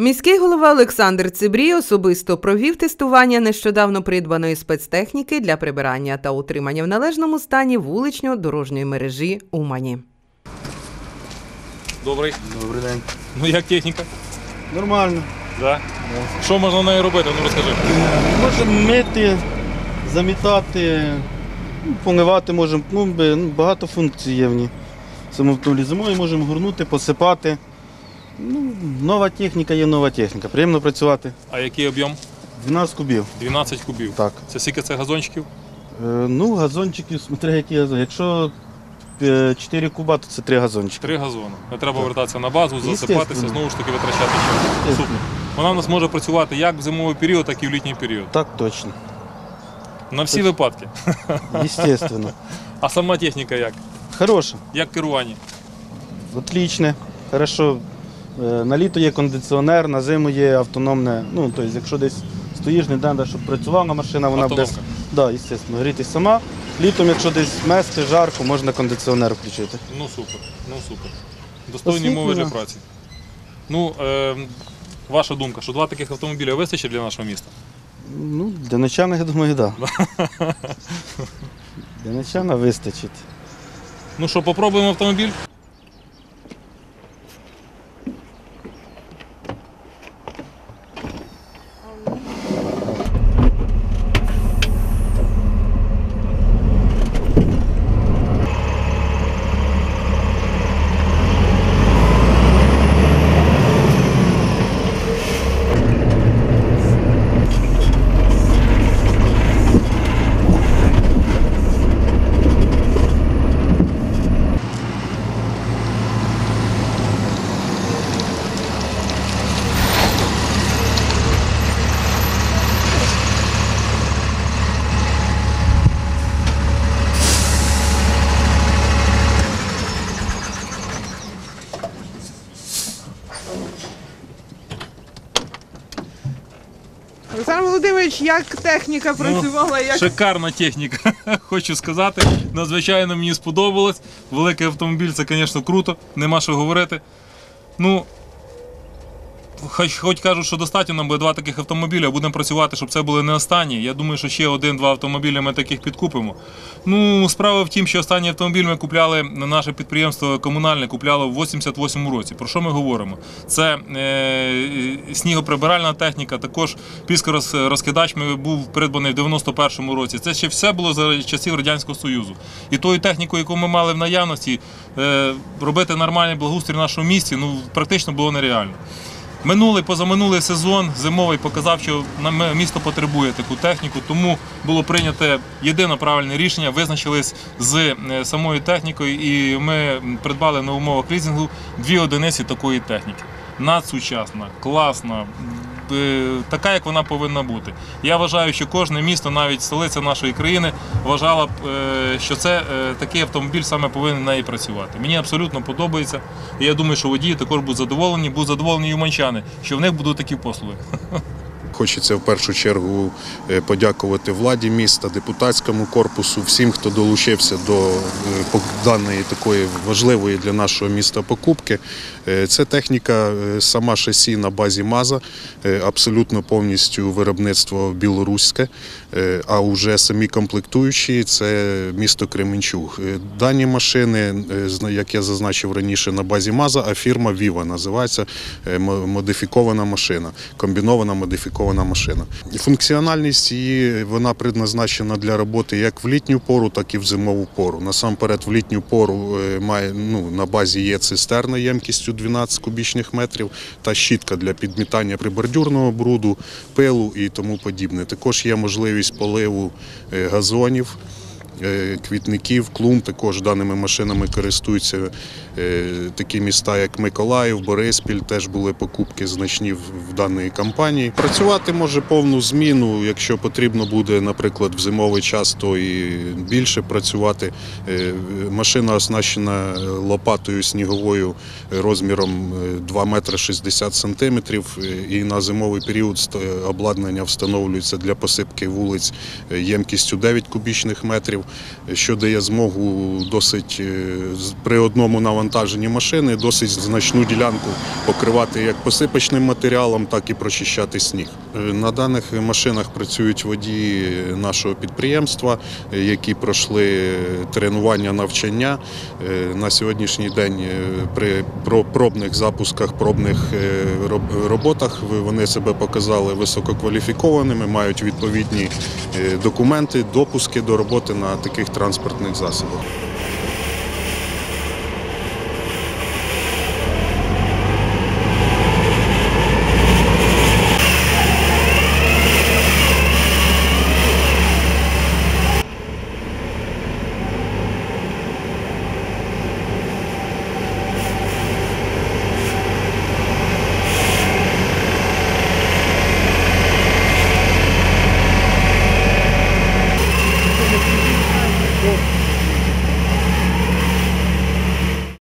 Міський голова Олександр Цибрій особисто провів тестування нещодавно придбаної спецтехніки для прибирання та утримання в належному стані вулично-дорожньої мережі Умані. Добрий. Добрий день. Ну як техніка? Нормально. Да. Що можна нею робити? Ну розкажи. Можемо мити, замітати, ну, поливати можемо. Ну, ну, багато функцій є в ній. Самовтулі зимою можемо горнути, посипати. Ну, нова техніка є нова техніка. Приємно працювати. А який об'єм? 12 кубів. 12 кубів. Так. Це скільки це газончиків? Е, ну, газончиків, смотри, які газон. Якщо 4 куба, то це 3 газончики. Три газони. Не треба вертатися на базу, засипатися, знову ж таки витрачати час. Супер. Вона в нас може працювати як в зимовий період, так і в літній період. Так точно. На всі випадки. Естественно. А сама техніка як? Хороша. Як керування? Отлічне. Хорошо. Е, На літо є кондиціонер, на зиму є автономне. Ну, тобто, якщо десь стоїш, не треба, щоб працювала машина, вона буде. Да, грітись сама. Літом, якщо десь мести, жарко, можна кондиціонер включити. Ну супер, ну супер. Достойні умови для праці. Ну, е, ваша думка, що два таких автомобіля вистачить для нашого міста? Ну, для начана, я думаю, так. Да. Для начала вистачить. Ну що, попробуємо автомобіль? Олександр Володимирович, як техніка працювала? Як... Шикарна техніка, хочу сказати. Надзвичайно мені сподобалось. Великий автомобіль це, звісно, круто, нема що говорити. Ну, хоч, хоч кажуть, що достатньо нам буде два таких автомобіля, будемо працювати, щоб це були не останні. Я думаю, що ще один-два автомобілі ми таких підкупимо. Ну, справа в тім, що останній автомобіль ми купляли на наше підприємство комунальне, купляло в 88-му році. Про що ми говоримо? Це е, снігоприбиральна техніка, також піскорозкидач ми був придбаний в 91-му році. Це ще все було за часів Радянського Союзу. І тою технікою, яку ми мали в наявності, е, робити нормальний благоустрій в нашому місті, ну практично було нереально. Минулий, позаминулий сезон зимовий показав, що місто потребує таку техніку, тому було прийнято єдине правильне рішення. Визначились з е, самою технікою, і ми придбали на умовах лізінгу дві одиниці такої техніки. Надсучасна, класна, така, як вона повинна бути. Я вважаю, що кожне місто, навіть столиця нашої країни, вважала б, е, що це е, такий автомобіль саме повинен на неї працювати. Мені абсолютно подобається. І я думаю, що водії також будуть задоволені, будуть задоволені і уманчани, що в них будуть такі послуги. Хочеться в першу чергу е, подякувати владі міста, депутатському корпусу, всім, хто долучився до е, даної такої важливої для нашого міста покупки. Е, Це техніка сама шасі на базі МАЗа, абсолютно повністю виробництво білоруське, а вже самі комплектуючі це місто Кременчуг. Дані машини, як я зазначив раніше, на базі МАЗа, а фірма Віва називається модифікована машина, комбінована модифікована машина. Функціональність її вона предназначена для роботи як в літню пору, так і в зимову пору. Насамперед, в літню пору е, має ну на базі є цистерна ємкістю 12 кубічних метрів та щітка для підмітання прибордюрного бруду, пилу і тому подібне. Також є можливість поливу е, газонів. Е, Квітників, клумб також даними машинами користуються е, такі міста, як Миколаїв, Бориспіль, теж були покупки значні в даної компанії. Працювати може повну зміну, якщо потрібно буде, наприклад, в зимовий час, то і більше працювати. Е, Машина оснащена лопатою сніговою розміром е, 2 метри 60 сантиметрів. І на зимовий період обладнання встановлюється для посипки вулиць ємкістю 9 кубічних метрів. Що дає змогу досить е, при одному навантаженні машини досить значну ділянку покривати як посипочним матеріалом, так і прочищати сніг. Е, На даних машинах працюють водії нашого підприємства, е, які пройшли тренування навчання. На сьогоднішній день при пробних запусках, пробних роботах вони себе показали висококваліфікованими, мають відповідні документи, допуски до роботи на таких транспортних засобах.